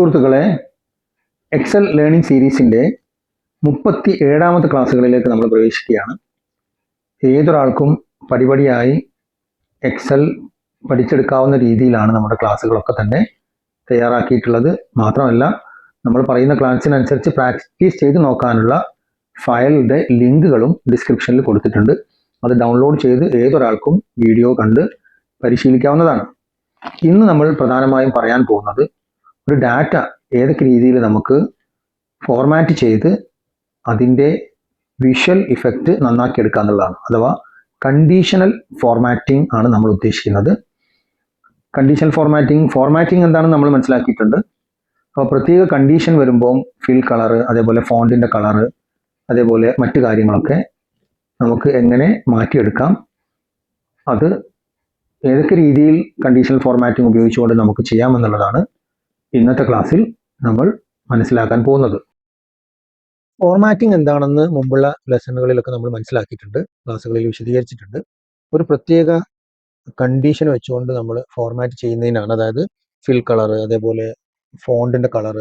സുഹൃത്തുക്കളെ Excel learning സീരീസിന്റെ മുപ്പത്തി ഏഴാമത്തെ ക്ലാസ്സുകളിലേക്ക് നമ്മൾ പ്രവേശിക്കുകയാണ്. ഏതൊരാൾക്കും പടിപടിയായി എക്സൽ പഠിച്ചെടുക്കാവുന്ന രീതിയിലാണ് നമ്മുടെ ക്ലാസ്സുകളൊക്കെ തന്നെ തയ്യാറാക്കിയിട്ടുള്ളത്. മാത്രമല്ല നമ്മൾ പറയുന്ന ക്ലാസ്സിനനുസരിച്ച് പ്രാക്ടീസ് ചെയ്ത് നോക്കാനുള്ള ഫയലിന്റെ ലിങ്കുകളും ഡിസ്ക്രിപ്ഷനിൽ കൊടുത്തിട്ടുണ്ട്. അത് ഡൗൺലോഡ് ചെയ്ത് ഏതൊരാൾക്കും വീഡിയോ കണ്ട് പരിശീലിക്കാവുന്നതാണ്. ഇന്ന് നമ്മൾ പ്രധാനമായും പറയാൻ പോകുന്നത് ഒരു ഡാറ്റ ഏതൊക്കെ രീതിയിൽ നമുക്ക് ഫോർമാറ്റ് ചെയ്ത് അതിന്റെ വിഷ്വൽ ഇഫക്റ്റ് നന്നാക്കി എടുക്കുക എന്നുള്ളതാണ്. അഥവാ കണ്ടീഷണൽ ഫോർമാറ്റിംഗ് ആണ് നമ്മൾ ഉദ്ദേശിക്കുന്നത്. കണ്ടീഷണൽ ഫോർമാറ്റിംഗ് ഫോർമാറ്റിംഗ് എന്താണെന്ന് നമ്മൾ മനസ്സിലാക്കിയിട്ടുണ്ട്. അപ്പോൾ പ്രത്യേക കണ്ടീഷൻ വരുമ്പോൾ ഫിൽ കളറ് അതേപോലെ ഫോണ്ടിന്റെ കളറ് അതേപോലെ മറ്റു കാര്യങ്ങളൊക്കെ നമുക്ക് എങ്ങനെ മാറ്റിയെടുക്കാം. അത് ഏതൊക്കെ രീതിയിൽ കണ്ടീഷണൽ ഫോർമാറ്റിംഗ് ഉപയോഗിച്ചുകൊണ്ട് നമുക്ക് ചെയ്യാമെന്നുള്ളതാണ് ഇന്നത്തെ ക്ലാസ്സിൽ നമ്മൾ മനസ്സിലാക്കാൻ പോകുന്നത്. ഫോർമാറ്റിംഗ് എന്താണെന്ന് മുമ്പുള്ള ലെസണുകളിലൊക്കെ നമ്മൾ മനസ്സിലാക്കിയിട്ടുണ്ട് ക്ലാസ്സുകളിൽ വിശദീകരിച്ചിട്ടുണ്ട്. ഒരു പ്രത്യേക കണ്ടീഷൻ വെച്ചുകൊണ്ട് നമ്മൾ ഫോർമാറ്റ് ചെയ്യുന്നതിനാണ് അതായത് ഫിൽ കളർ അതേപോലെ ഫോണ്ടിന്റെ കളർ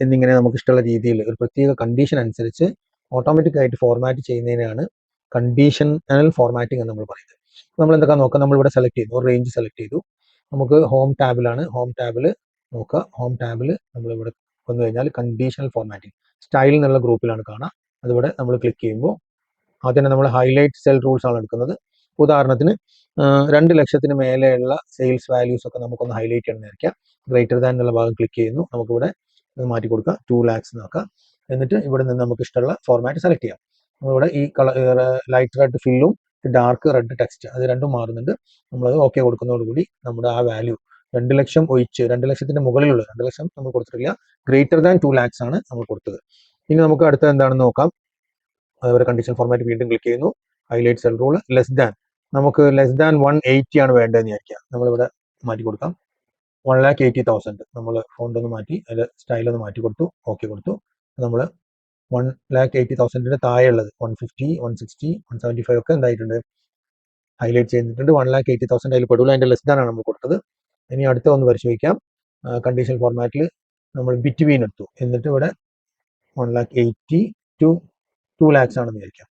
എന്നിങ്ങനെ നമുക്ക് ഇഷ്ടമുള്ള രീതിയിൽ ഒരു പ്രത്യേക കണ്ടീഷൻ അനുസരിച്ച് ഓട്ടോമാറ്റിക് ആയിട്ട് ഫോർമാറ്റ് ചെയ്യുന്നതിനാണ് കണ്ടീഷണൽ ഫോർമാറ്റിംഗ് എന്ന് നമ്മൾ പറയുന്നത്. നമ്മൾ എന്തൊക്കെ നോക്കാം നമ്മൾ ഇവിടെ സെലക്ട് ചെയ്തു ഒരു റേഞ്ച് സെലക്ട് ചെയ്തു. നമുക്ക് ഹോം ടാബിലാണ് ഹോം ടാബിൽ നോക്കുക. ഹോം ടാബിൽ നമ്മൾ ഇവിടെ വന്നു കഴിഞ്ഞാൽ കണ്ടീഷണൽ ഫോർമാറ്റിംഗ് സ്റ്റൈൽ എന്നുള്ള ഗ്രൂപ്പിലാണ് കാണുക. അതിവിടെ നമ്മൾ ക്ലിക്ക് ചെയ്യുമ്പോൾ ആദ്യം നമ്മൾ ഹൈലൈറ്റ് സെൽ റൂൾസ് ആണ് എടുക്കുന്നത്. ഉദാഹരണത്തിന് രണ്ട് ലക്ഷത്തിന് മേലെയുള്ള സെയിൽസ് വാല്യൂസ് ഒക്കെ നമുക്കൊന്ന് ഹൈലൈറ്റ് ചെയ്യണം വിചാരിക്കാം ഗ്രേറ്റർ ദാൻ എന്നുള്ള ഭാഗം ക്ലിക്ക് ചെയ്യുന്നു. നമുക്കിവിടെ മാറ്റി കൊടുക്കുക. ടു ലാക്സ് നോക്കാം എന്നിട്ട് ഇവിടെ നിന്ന് നമുക്ക് ഇഷ്ടമുള്ള ഫോർമാറ്റ് സെലക്ട് ചെയ്യാം. നമ്മളിവിടെ ഈ കളർ ലൈറ്റ് റെഡ് ഫില്ലും ഡാർക്ക് റെഡ് ടെക്സ്റ്റ് അത് രണ്ടും മാറുന്നുണ്ട്. നമ്മളത് ഓക്കെ കൊടുക്കുന്നതോടുകൂടി നമ്മുടെ ആ വാല്യൂ രണ്ട് ലക്ഷം ഒഴിച്ച് രണ്ട് ലക്ഷത്തിന്റെ മുകളിലുള്ള രണ്ട് ലക്ഷം നമ്മൾ കൊടുത്തിട്ടില്ല. ഗ്രേറ്റർ ദാൻ ടു ലാക്സ് ആണ് നമ്മൾ കൊടുത്തത്. ഇനി നമുക്ക് അടുത്ത എന്താണെന്ന് നോക്കാം. അതുപോലെ കണ്ടീഷൻ ഫോർമാറ്റ് വീണ്ടും ക്ലിക്ക് ചെയ്യുന്നു. Highlight cell rule less than നമുക്ക് ലെസ് ദാൻ വൺ എയ്റ്റി ആണ് വേണ്ടതെന്ന് വിചാരിക്കാം. നമ്മളിവിടെ മാറ്റി കൊടുക്കാം. വൺ ലാക്ക് എയ്റ്റി തൗസൻഡ് നമ്മൾ ഫോണ്ട് ഒന്ന് മാറ്റി അതിൽ സ്റ്റൈൽ ഒന്ന് മാറ്റി കൊടുത്തു ഓക്കെ കൊടുത്തു. നമ്മൾ വൺ ലാക്ക് എയ്റ്റി തൗസൻഡിന്റെ താഴെയുള്ളത് one fifty one sixty one seventy five ഒക്കെ എന്തായിട്ടുണ്ട്? ഹൈലൈറ്റ് ചെയ്തിട്ടുണ്ട്. വൺ ലാക്ക് എയ്റ്റി തൗസൻഡ് അതിൽ പെടുള്ളൂ അതിന്റെ ലെസ് ദാൻ ആണ് നമ്മൾ കൊടുത്തത്. ഇനി അടുത്ത ഒന്ന് പരിശോധിക്കാം. കണ്ടീഷൻ ഫോർമാറ്റിൽ നമ്മൾ ബിറ്റ്വീൻ എടുത്തു. എന്നിട്ട് ഇവിടെ one lakh eighty two two lakhs ആണെന്ന് വിചാരിക്കാം.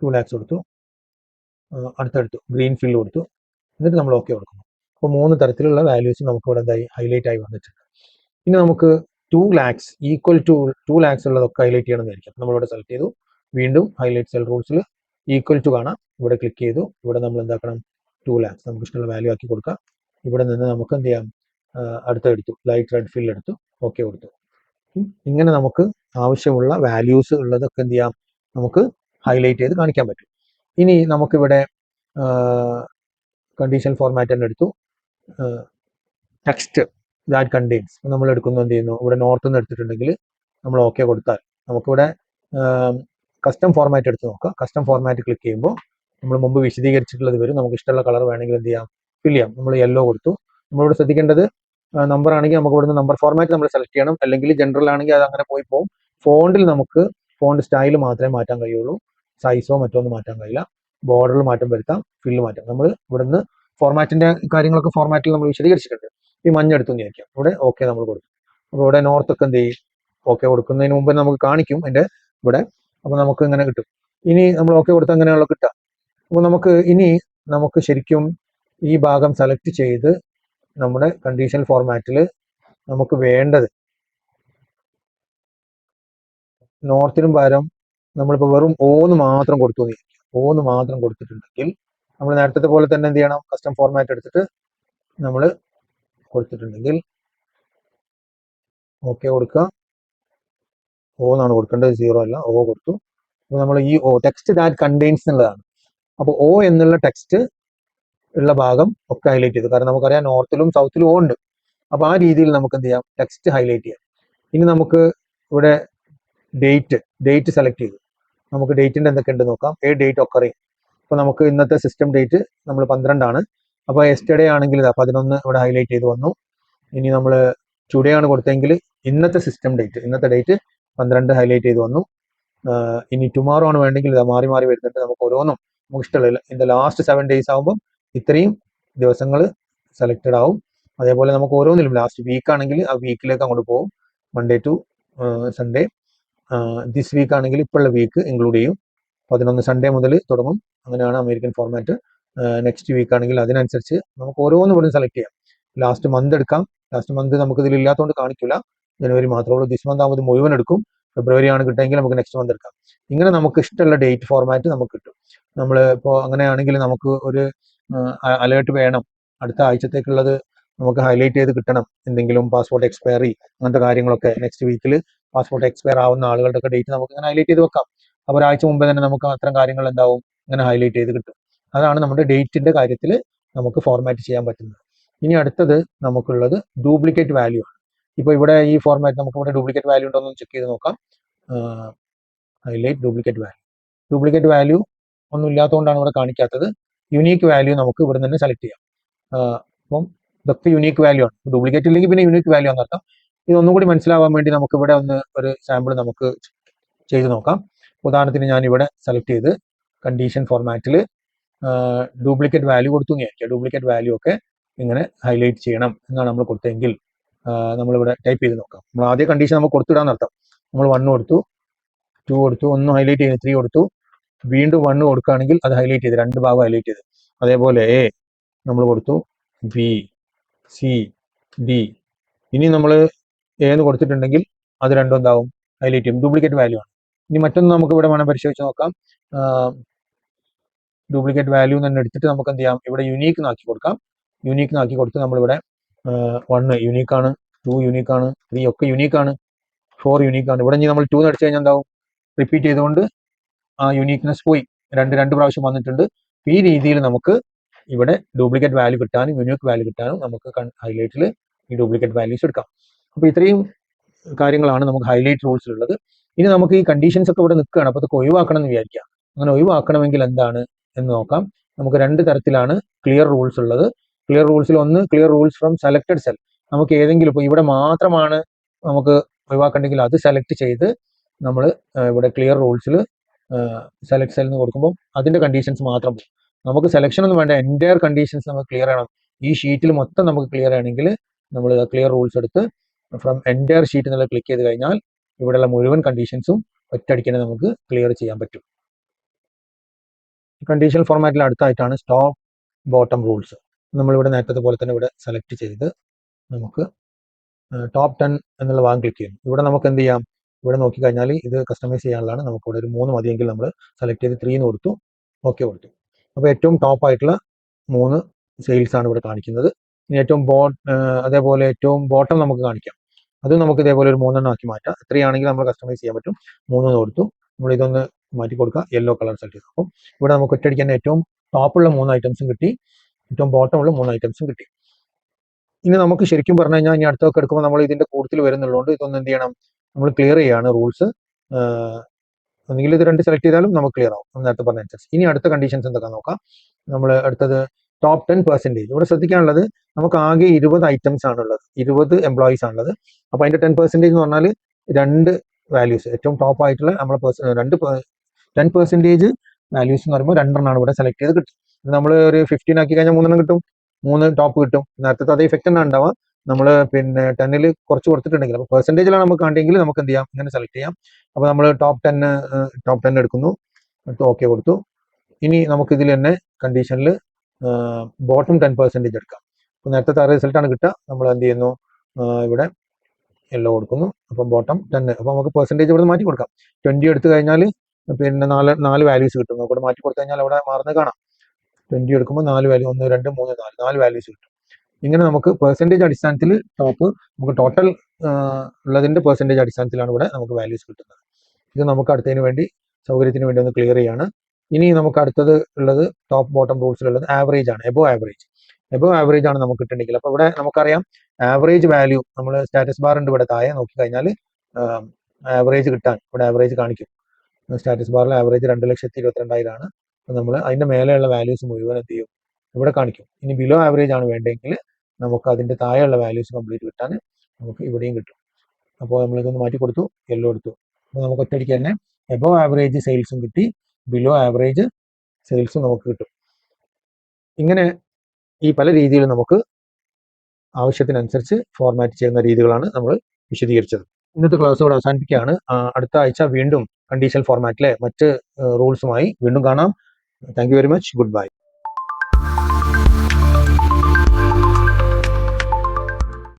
ടു ലാക്സ് കൊടുത്തു. അടുത്തടുത്തു ഗ്രീൻ ഫീൽഡ് കൊടുത്തു. എന്നിട്ട് നമ്മൾ ഓക്കെ കൊടുക്കുന്നു. അപ്പോൾ മൂന്ന് തരത്തിലുള്ള വാല്യൂസ് നമുക്ക് ഇവിടെ എന്തായി? ഹൈലൈറ്റ് ആയി വന്നിട്ടുണ്ട്. ഇനി നമുക്ക് two lakhs equal to two lakhs ഉള്ളതൊക്കെ ഹൈലൈറ്റ് ചെയ്യണം എന്ന് വിചാരിക്കാം നമ്മളിവിടെ സെലക്ട് ചെയ്തു. വീണ്ടും ഹൈലൈറ്റ് സെൽ റൂൾസിൽ ഈക്വൽ ടു കാണാം. ഇവിടെ ക്ലിക്ക് ചെയ്തു. ഇവിടെ നമ്മൾ എന്താക്കണം? ടു ലാക്സ് നമുക്ക് ഇഷ്ടമുള്ള വാല്യൂ ആക്കി കൊടുക്കാം. ഇവിടെ നിന്ന് നമുക്ക് എന്ത് ചെയ്യാം? അടുത്ത എടുത്തു. ലൈറ്റ് റെഡ് ഫിൽ എടുത്തു. ഓക്കെ കൊടുത്തു. ഇങ്ങനെ നമുക്ക് ആവശ്യമുള്ള വാല്യൂസ് ഉള്ളതൊക്കെ എന്ത് ചെയ്യാം? നമുക്ക് ഹൈലൈറ്റ് ചെയ്ത് കാണിക്കാൻ പറ്റും. ഇനി നമുക്കിവിടെ കണ്ടീഷൻ ഫോർമാറ്റ് തന്നെ എടുത്തു. ടെക്സ്റ്റ് ദാറ്റ് കണ്ടെയ്ൻസ് നമ്മൾ എടുക്കുന്നു എന്ത് ചെയ്യുന്നു? ഇവിടെ നോർത്ത് നിന്ന് എടുത്തിട്ടുണ്ടെങ്കിൽ നമ്മൾ ഓക്കെ കൊടുത്താൽ. നമുക്കിവിടെ കസ്റ്റം ഫോർമാറ്റ് എടുത്ത് നോക്കാം. കസ്റ്റം ഫോർമാറ്റ് ക്ലിക്ക് ചെയ്യുമ്പോൾ നമ്മൾ മുമ്പ് വിശദീകരിച്ചിട്ടുള്ളത് വരും. നമുക്ക് ഇഷ്ടമുള്ള കളർ വേണമെങ്കിൽ എന്ത് ചെയ്യാം? ഫിൽ ചെയ്യാം. നമ്മൾ യെല്ലോ കൊടുത്തു. നമ്മളിവിടെ ശ്രദ്ധിക്കേണ്ടത് നമ്പർ ആണെങ്കിൽ നമുക്ക് ഇവിടുന്ന് നമ്പർ ഫോർമാറ്റ് നമ്മൾ സെലക്ട് ചെയ്യണം. അല്ലെങ്കിൽ ജനറൽ ആണെങ്കിൽ അത് അങ്ങനെ പോയി പോകും ഫോണ്ടിൽ നമുക്ക് ഫോണ്ട് സ്റ്റൈൽ മാത്രമേ മാറ്റാൻ കഴിയുള്ളൂ. സൈസോ മറ്റോ ഒന്നും മാറ്റാൻ കഴിയില്ല. ബോർഡറിൽ മാറ്റം വരുത്താം. ഫില്ല് മാറ്റാം. നമ്മൾ ഇവിടുന്ന് ഫോർമാറ്റിന്റെ കാര്യങ്ങളൊക്കെ ഫോർമാറ്റിൽ നമ്മൾ വിശദീകരിച്ചിട്ടുണ്ട്. ഈ മഞ്ഞ എടുത്തു എന്ന് വിചാരിക്കാം. ഇവിടെ ഓക്കെ നമ്മൾ കൊടുക്കും അപ്പോൾ ഇവിടെ നോർത്ത് ഒക്കെ എന്ത് ചെയ്യും? ഓക്കെ കൊടുക്കുന്നതിന് മുമ്പ് നമുക്ക് കാണിക്കും എന്റെ ഇവിടെ. അപ്പോൾ നമുക്ക് ഇങ്ങനെ കിട്ടും. ഇനി നമ്മൾ ഓക്കെ കൊടുത്താൽ അങ്ങനെയുള്ള കിട്ടാം. അപ്പോൾ നമുക്ക് ഇനി നമുക്ക് ശരിക്കും ഈ ഭാഗം സെലക്ട് ചെയ്ത് നമ്മുടെ കണ്ടീഷൻ ഫോർമാറ്റിൽ നമുക്ക് വേണ്ടത് നോർത്തിനും പകരം നമ്മളിപ്പോൾ വെറും ഓന്ന് മാത്രം കൊടുത്തു ഓന്ന് മാത്രം കൊടുത്തിട്ടുണ്ടെങ്കിൽ നമ്മൾ നേരത്തെ പോലെ തന്നെ എന്ത് ചെയ്യണം? കസ്റ്റം ഫോർമാറ്റ് എടുത്തിട്ട് നമ്മൾ കൊടുത്തിട്ടുണ്ടെങ്കിൽ ഓക്കെ കൊടുക്കുക ഓ എന്നാണ് കൊടുക്കേണ്ടത്. സീറോ അല്ല. ഓ കൊടുത്തു. അപ്പോൾ നമ്മൾ ഈ ഓ ടെക്സ്റ്റ് ദാറ്റ് കണ്ടെയ്ൻസ് എന്നുള്ളതാണ്. അപ്പോൾ ഓ എന്നുള്ള ടെക്സ്റ്റ് ഉള്ള ഭാഗം ഒക്കെ ഹൈലൈറ്റ് ചെയ്തു. കാരണം നമുക്കറിയാം നോർത്തിലും സൗത്തിലും ഉണ്ട്. അപ്പോൾ ആ രീതിയിൽ നമുക്ക് എന്ത് ചെയ്യാം? ടെക്സ്റ്റ് ഹൈലൈറ്റ് ചെയ്യാം. ഇനി നമുക്ക് ഇവിടെ ഡേറ്റ് ഡേറ്റ് സെലക്ട് ചെയ്തു. നമുക്ക് ഡേറ്റിന്റെ എന്തൊക്കെ ഉണ്ട് നോക്കാം. ഏ ഡേറ്റ് ഒക്കറിയും അപ്പോൾ നമുക്ക് ഇന്നത്തെ സിസ്റ്റം ഡേറ്റ് നമ്മൾ പന്ത്രണ്ടാണ്. അപ്പോൾ എസ്റ്റർഡേ ആണെങ്കിൽ ഇതാ പതിനൊന്ന് ഇവിടെ ഹൈലൈറ്റ് ചെയ്ത് വന്നു. ഇനി നമ്മൾ ടുഡേ ആണ് കൊടുത്തെങ്കിൽ ഇന്നത്തെ സിസ്റ്റം ഡേറ്റ് ഇന്നത്തെ ഡേറ്റ് പന്ത്രണ്ട് ഹൈലൈറ്റ് ചെയ്ത് വന്നു. ഇനി ടുമാറോ ആണ് വേണ്ടെങ്കിൽ ഇതാ മാറി മാറി വരുന്നുണ്ട് നമുക്ക് ഓരോന്നും. നമുക്ക് ഇഷ്ടമുള്ള ഇതിന്റെ ലാസ്റ്റ് സെവൻ ഡേയ്സ് ആകുമ്പോൾ ഇത്രയും ദിവസങ്ങൾ സെലക്റ്റഡ് ആവും. അതേപോലെ നമുക്ക് ഓരോന്നിലും ലാസ്റ്റ് വീക്ക് ആണെങ്കിൽ ആ വീക്കിലേക്ക് അങ്ങോട്ട് പോകും. Monday to Sunday this week ആണെങ്കിൽ ഇപ്പോഴുള്ള വീക്ക് ഇൻക്ലൂഡ് ചെയ്യും. പതിനൊന്ന് സൺഡേ മുതൽ തുടങ്ങും. അങ്ങനെയാണ് അമേരിക്കൻ ഫോർമാറ്റ് നെക്സ്റ്റ് വീക്ക് ആണെങ്കിൽ അതിനനുസരിച്ച് നമുക്ക് ഓരോന്ന് പോലും സെലക്ട് ചെയ്യാം. ലാസ്റ്റ് മന്ത് എടുക്കാം. ലാസ്റ്റ് മന്ത് നമുക്ക് ഇതിൽ ഇല്ലാത്തതുകൊണ്ട് കാണിക്കില്ല ജനുവരി മാത്രമേ ഉള്ളൂ. ദിസ് മന്ത് ആകുമ്പോൾ മുഴുവൻ എടുക്കും. ഫെബ്രുവരി ആണ് കിട്ടുമെങ്കിൽ നമുക്ക് നെക്സ്റ്റ് മന്ത് എടുക്കാം. ഇങ്ങനെ നമുക്ക് ഇഷ്ടമുള്ള ഡേറ്റ് ഫോർമാറ്റ് നമുക്ക് കിട്ടും. നമ്മൾ ഇപ്പോൾ അങ്ങനെയാണെങ്കിൽ നമുക്ക് ഒരു അലേർട്ട് വേണം. അടുത്ത ആഴ്ചത്തേക്കുള്ളത് നമുക്ക് ഹൈലൈറ്റ് ചെയ്ത് കിട്ടണം. എന്തെങ്കിലും പാസ്പോർട്ട് എക്സ്പയറി അങ്ങനത്തെ കാര്യങ്ങളൊക്കെ നെക്സ്റ്റ് വീക്കിൽ പാസ്പോർട്ട് എക്സ്പയർ ആവുന്ന ആളുകളുടെ ഡേറ്റ് നമുക്ക് ഇങ്ങനെ ഹൈലൈറ്റ് ചെയ്ത് വെക്കാം. അപ്പോൾ ഒരാഴ്ച മുമ്പേ തന്നെ നമുക്ക് അത്തരം കാര്യങ്ങൾ എന്താവും? ഇങ്ങനെ ഹൈലൈറ്റ് ചെയ്ത് കിട്ടും. അതാണ് നമ്മുടെ ഡേറ്റിന്റെ കാര്യത്തിൽ നമുക്ക് ഫോർമാറ്റ് ചെയ്യാൻ പറ്റുന്നത്. ഇനി അടുത്തത് നമുക്കുള്ളത് ഡ്യൂപ്ലിക്കേറ്റ് വാല്യൂ ആണ്. ഇപ്പോൾ ഇവിടെ ഈ ഫോർമാറ്റ് നമുക്ക് ഇവിടെ ഡ്യൂപ്ലിക്കേറ്റ് വാല്യൂ ഉണ്ടോ എന്ന് ചെക്ക് ചെയ്ത് നോക്കാം. Highlight duplicate value duplicate value ഒന്നും ഇല്ലാത്തതുകൊണ്ടാണ് ഇവിടെ കാണിക്കാത്തത്. യുണീക്ക് വാല്യൂ നമുക്ക് ഇവിടെ നിന്ന് സെലക്ട് ചെയ്യാം. അപ്പം ഇതൊക്കെ യുണീക്ക് വാല്യൂ ആണ്. ഡ്യൂപ്ലിക്കേറ്റ് ഇല്ലെങ്കിൽ പിന്നെ യുണീക്ക് വാല്യൂ എന്നർത്ഥം ഇതൊന്നും കൂടി മനസ്സിലാവാൻ വേണ്ടി നമുക്ക് ഇവിടെ ഒന്ന് ഒരു സാമ്പിൾ നമുക്ക് ചെയ്ത് നോക്കാം. ഉദാഹരണത്തിന് ഞാൻ ഇവിടെ സെലക്ട് ചെയ്ത് കണ്ടീഷൻ ഫോർമാറ്റിൽ ഡ്യൂപ്ലിക്കേറ്റ് വാല്യൂ കൊടുത്തു വിചാരിക്കുക. ഡ്യൂപ്ലിക്കേറ്റ് വാല്യൂ ഒക്കെ ഇങ്ങനെ ഹൈലൈറ്റ് ചെയ്യണം എന്നാണ് നമ്മൾ കൊടുത്തതെങ്കിൽ നമ്മളിവിടെ ടൈപ്പ് ചെയ്ത് നോക്കാം. നമ്മൾ ആദ്യ കണ്ടീഷൻ നമുക്ക് കൊടുത്തിടാൻ അർത്ഥം. നമ്മൾ വൺ കൊടുത്തു ടു കൊടുത്തു ഒന്ന് ഹൈലൈറ്റ് ചെയ്യുന്നു ത്രീ കൊടുത്തു വീണ്ടും വണ്ണ് കൊടുക്കുകയാണെങ്കിൽ അത് ഹൈലൈറ്റ് ചെയ്ത് രണ്ട് ഭാഗം ഹൈലൈറ്റ് ചെയ്ത്. അതേപോലെ എ നമ്മൾ കൊടുത്തു ബി സി ഡി ഇനി നമ്മൾ എ എന്ന് കൊടുത്തിട്ടുണ്ടെങ്കിൽ അത് രണ്ടും എന്താവും? ഹൈലൈറ്റ് ചെയ്യും. ഡ്യൂപ്ലിക്കേറ്റ് വാല്യൂ ആണ്. ഇനി മറ്റൊന്ന് നമുക്ക് ഇവിടെ വേണം പരിശോധിച്ച് നോക്കാം. ഡ്യൂപ്ലിക്കേറ്റ് വാല്യൂ തന്നെ എടുത്തിട്ട് നമുക്ക് എന്ത് ചെയ്യാം? ഇവിടെ യുണീക്ക് ആക്കി കൊടുക്കാം. യുണീക്ക് ആക്കി കൊടുത്ത് നമ്മളിവിടെ വണ്ണ് യുണീക്ക് ആണ് ടു ആണ് ത്രീ ഒക്കെ യുണീക്ക് ആണ് ഫോർ ആണ്. ഇവിടെ ഇനി നമ്മൾ ടു എന്ന് അടിച്ചു കഴിഞ്ഞാൽ എന്താവും? റിപ്പീറ്റ് ചെയ്തുകൊണ്ട് ആ യുണീക്നെസ് പോയി. രണ്ട് രണ്ട് പ്രാവശ്യം വന്നിട്ടുണ്ട്. ഈ രീതിയിൽ നമുക്ക് ഇവിടെ ഡ്യൂപ്ലിക്കേറ്റ് വാല്യൂ കിട്ടാനും യൂണിക് വാല്യൂ കിട്ടാനും നമുക്ക് ഹൈലൈറ്റിൽ ഈ ഡ്യൂപ്ലിക്കേറ്റ് വാല്യൂസ് എടുക്കാം. അപ്പോൾ ഇത്രയും കാര്യങ്ങളാണ് നമുക്ക് ഹൈലൈറ്റ് റൂൾസിലുള്ളത് ഇനി നമുക്ക് ഈ കണ്ടീഷൻസ് ഒക്കെ ഇവിടെ നിൽക്കുകയാണ്. അപ്പോൾ അതൊക്കെ ഒഴിവാക്കണം എന്ന് വിചാരിക്കാം അങ്ങനെ ഒഴിവാക്കണമെങ്കിൽ എന്താണ് എന്ന് നോക്കാം. നമുക്ക് രണ്ട് തരത്തിലാണ് ക്ലിയർ റൂൾസ് ഉള്ളത്. ക്ലിയർ റൂൾസിൽ ഒന്ന് clear rules from selected cell നമുക്ക് ഏതെങ്കിലും ഇപ്പോൾ ഇവിടെ മാത്രമാണ് നമുക്ക് ഒഴിവാക്കണ്ടെങ്കിൽ അത് സെലക്ട് ചെയ്ത് നമ്മൾ ഇവിടെ ക്ലിയർ റൂൾസിൽ സെലക്ട് സെൽ എന്ന് കൊടുക്കുമ്പോൾ അതിന്റെ കണ്ടീഷൻസ് മാത്രം പോകും നമുക്ക് സെലക്ഷൻ ഒന്നും വേണ്ട. എന്റയർ കണ്ടീഷൻസ് നമുക്ക് ക്ലിയർ ചെയ്യണം. ഈ ഷീറ്റിൽ മൊത്തം നമുക്ക് ക്ലിയർ ആണെങ്കിൽ നമ്മൾ ക്ലിയർ റൂൾസ് എടുത്ത് ഫ്രം എന്റയർ ഷീറ്റ് എന്നുള്ള ക്ലിക്ക് ചെയ്ത് കഴിഞ്ഞാൽ ഇവിടെയുള്ള മുഴുവൻ കണ്ടീഷൻസും ഒറ്റടിക്കണ നമുക്ക് ക്ലിയർ ചെയ്യാൻ പറ്റും. കണ്ടീഷണൽ ഫോർമാറ്റിൽ അടുത്തായിട്ടാണ് സ്റ്റോപ്പ് ബോട്ടം റൂൾസ് നമ്മളിവിടെ നേരത്തെ പോലെ തന്നെ ഇവിടെ സെലക്ട് ചെയ്ത് നമുക്ക് ടോപ്പ് ടെൻ എന്നുള്ള ഭാഗം ക്ലിക്ക് ചെയ്യും ഇവിടെ നമുക്ക് എന്ത് ചെയ്യാം? ഇവിടെ നോക്കി കഴിഞ്ഞാൽ ഇത് കസ്റ്റമൈസ് ചെയ്യാനുള്ളതാണ്. നമുക്ക് ഇവിടെ ഒരു മൂന്ന് മതിയെങ്കിൽ നമ്മൾ സെലക്ട് ചെയ്ത് ത്രീ എന്ന് കൊടുത്തു. ഓക്കെ കൊടുത്തു. അപ്പോൾ ഏറ്റവും ടോപ്പ് ആയിട്ടുള്ള മൂന്ന് സെയിൽസ് ആണ് ഇവിടെ കാണിക്കുന്നത്. ഇനി ഏറ്റവും ബോ അതേപോലെ ഏറ്റവും ബോട്ടം നമുക്ക് കാണിക്കാം. അത് നമുക്ക് ഇതേപോലെ ഒരു മൂന്നെണ്ണം ആക്കി മാറ്റാം. ത്രീ ആണെങ്കിൽ നമ്മൾ കസ്റ്റമൈസ് ചെയ്യാൻ പറ്റും. മൂന്നെന്ന് കൊടുത്തു. നമ്മൾ ഇതൊന്ന് മാറ്റി കൊടുക്കുക. യെല്ലോ കളർ സെലക്ട് ചെയ്തു. അപ്പം ഇവിടെ നമുക്ക് ഒറ്റയടിക്കാൻ ഏറ്റവും ടോപ്പുള്ള മൂന്ന് ഐറ്റംസും കിട്ടി. ഏറ്റവും ബോട്ടമുള്ള മൂന്ന് ഐറ്റംസും കിട്ടി. ഇനി നമുക്ക് ശരിക്കും പറഞ്ഞു കഴിഞ്ഞാൽ ഇനി അടുത്തൊക്കെ എടുക്കുമ്പോൾ നമ്മൾ ഇതിന്റെ കൂടുതൽ വരുന്നുള്ളതുകൊണ്ട് ഇതൊന്ന് എന്ത് ചെയ്യണം? നമ്മൾ ക്ലിയർ ചെയ്യാണ് റൂൾസ് ഒന്നുകിൽ ഇത് രണ്ട് സെലക്ട് ചെയ്താലും നമുക്ക് ക്ലിയർ ആവും. നേരത്തെ പറഞ്ഞ അനുസരിച്ച് ഇനി അടുത്ത കണ്ടീഷൻസ് എന്തൊക്കെ നോക്കാം? നമ്മൾ അടുത്തത് ടോപ്പ് ടെൻ പെർസെന്റേജ് ഇവിടെ ശ്രദ്ധിക്കാനുള്ളത് നമുക്ക് ആകെ ഇരുപത് ഐറ്റംസ് ആണുള്ളത്. ഇരുപത് എംപ്ലോയീസ് ആണുള്ളത്. അപ്പോൾ അതിന്റെ ടെൻ പെർസെന്റേജ് എന്ന് പറഞ്ഞാൽ രണ്ട് വാല്യൂസ് ഏറ്റവും ടോപ്പ് ആയിട്ടുള്ള നമ്മളെ രണ്ട് ടെൻ പെർസെന്റേജ് വാല്യൂസ് എന്ന് പറയുമ്പോൾ രണ്ടെണ്ണമാണ് ഇവിടെ സെലക്ട് ചെയ്ത് കിട്ടും നമ്മൾ ഒരു ഫിഫ്റ്റീൻ ആക്കി കഴിഞ്ഞാൽ മൂന്നെണ്ണം കിട്ടും. മൂന്ന് ടോപ്പ് കിട്ടും. നേരത്തെ അതേ ഇഫക്റ്റ് തന്നെ ഉണ്ടാവുക നമ്മൾ പിന്നെ ടെന്നിൽ കുറച്ച് കൊടുത്തിട്ടുണ്ടെങ്കിൽ അപ്പോൾ പെർസെന്റേജിലാണ് നമുക്ക് കണ്ടെങ്കിൽ നമുക്ക് എന്ത് ചെയ്യാം? ഇങ്ങനെ സെലക്ട് ചെയ്യാം. അപ്പോൾ നമ്മൾ ടോപ്പ് ടെൻ ടോപ്പ് ടെൻ എടുക്കുന്നു. ഓക്കെ കൊടുത്തു. ഇനി നമുക്ക് ഇതിൽ തന്നെ കണ്ടീഷനിൽ ബോട്ടം ടെൻ പെർസെന്റേജ് എടുക്കാം. അപ്പോൾ നേരത്തെ ആ റിസൾട്ടാണ് കിട്ടുക. നമ്മൾ എന്ത് ചെയ്യുന്നു? ഇവിടെ എല്ലോ കൊടുക്കുന്നു. അപ്പം ബോട്ടം ടെൻ അപ്പോൾ നമുക്ക് പെർസെന്റേജ് ഇവിടെ മാറ്റി കൊടുക്കാം. ട്വന്റി എടുത്തു കഴിഞ്ഞാൽ പിന്നെ നാല് നാല് വാല്യൂസ് കിട്ടും. നമുക്ക് മാറ്റി കൊടുത്തു കഴിഞ്ഞാൽ അവിടെ മാറുന്നത് കാണാം. ട്വന്റി എടുക്കുമ്പോൾ നാല് വാല്യൂ ഒന്ന് രണ്ട് മൂന്ന് നാല്. നാല് വാല്യൂസ് കിട്ടും. ഇങ്ങനെ നമുക്ക് പെർസെന്റേജ് അടിസ്ഥാനത്തിൽ ടോപ്പ് നമുക്ക് ടോട്ടൽ ഉള്ളതിന്റെ പെർസെന്റേജ് അടിസ്ഥാനത്തിലാണ് ഇവിടെ നമുക്ക് വാല്യൂസ് കിട്ടുന്നത്. ഇത് നമുക്ക് അടുത്തതിന് വേണ്ടി സൗകര്യത്തിന് വേണ്ടി ഒന്ന് ക്ലിയർ ചെയ്യാണ്. ഇനി നമുക്ക് അടുത്തത് ഉള്ളത് ടോപ്പ് ബോട്ടം റൂൾസിലുള്ളത് ആവറേജ് ആണ് എബോ ആവറേജ് എബോ ആവറേജ് ആണ് നമുക്ക് കിട്ടുന്നെങ്കിൽ അപ്പോൾ ഇവിടെ നമുക്കറിയാം ആവറേജ് വാല്യൂ നമ്മൾ സ്റ്റാറ്റസ് ബാർ ഉണ്ട് ഇവിടെ താഴെ നോക്കി കഴിഞ്ഞാൽ ആവറേജ് കിട്ടാൻ ഇവിടെ ആവറേജ് കാണിക്കും. സ്റ്റാറ്റസ് ബാറിൽ ആവറേജ് രണ്ട് ലക്ഷത്തി ഇരുപത്തിരണ്ടായിരമാണ് അപ്പോൾ നമ്മൾ അതിന്റെ മേലെയുള്ള വാല്യൂസ് മുഴുവൻ എന്ത് ചെയ്യും? ഇവിടെ കാണിക്കും. ഇനി ബിലോ ആവറേജ് ആണ് വേണ്ടെങ്കിൽ നമുക്ക് അതിന്റെ താഴെയുള്ള വാല്യൂസ് കംപ്ലീറ്റ് കിട്ടാൻ നമുക്ക് ഇവിടെയും കിട്ടും. അപ്പോൾ നമ്മൾ ഇതൊന്ന് മാറ്റി കൊടുത്തു യെല്ലോ എടുത്തു. അപ്പോൾ നമുക്ക് ഒറ്റയടിക്ക് തന്നെ എബോ ആവറേജ് സെയിൽസും കിട്ടി ബിലോ ആവറേജ് സെയിൽസും നമുക്ക് കിട്ടും. ഇങ്ങനെ ഈ പല രീതിയിൽ നമുക്ക് ആവശ്യത്തിനനുസരിച്ച് ഫോർമാറ്റ് ചെയ്യുന്ന രീതികളാണ് നമ്മൾ വിശദീകരിച്ചത്. ഇന്നത്തെ ക്ലാസ്സോട് അവസാനിപ്പിക്കുകയാണ്. ആ, അടുത്ത ആഴ്ച വീണ്ടും കണ്ടീഷണൽ ഫോർമാറ്റിലെ മറ്റ് റൂൾസുമായി വീണ്ടും കാണാം. Thank very much goodbye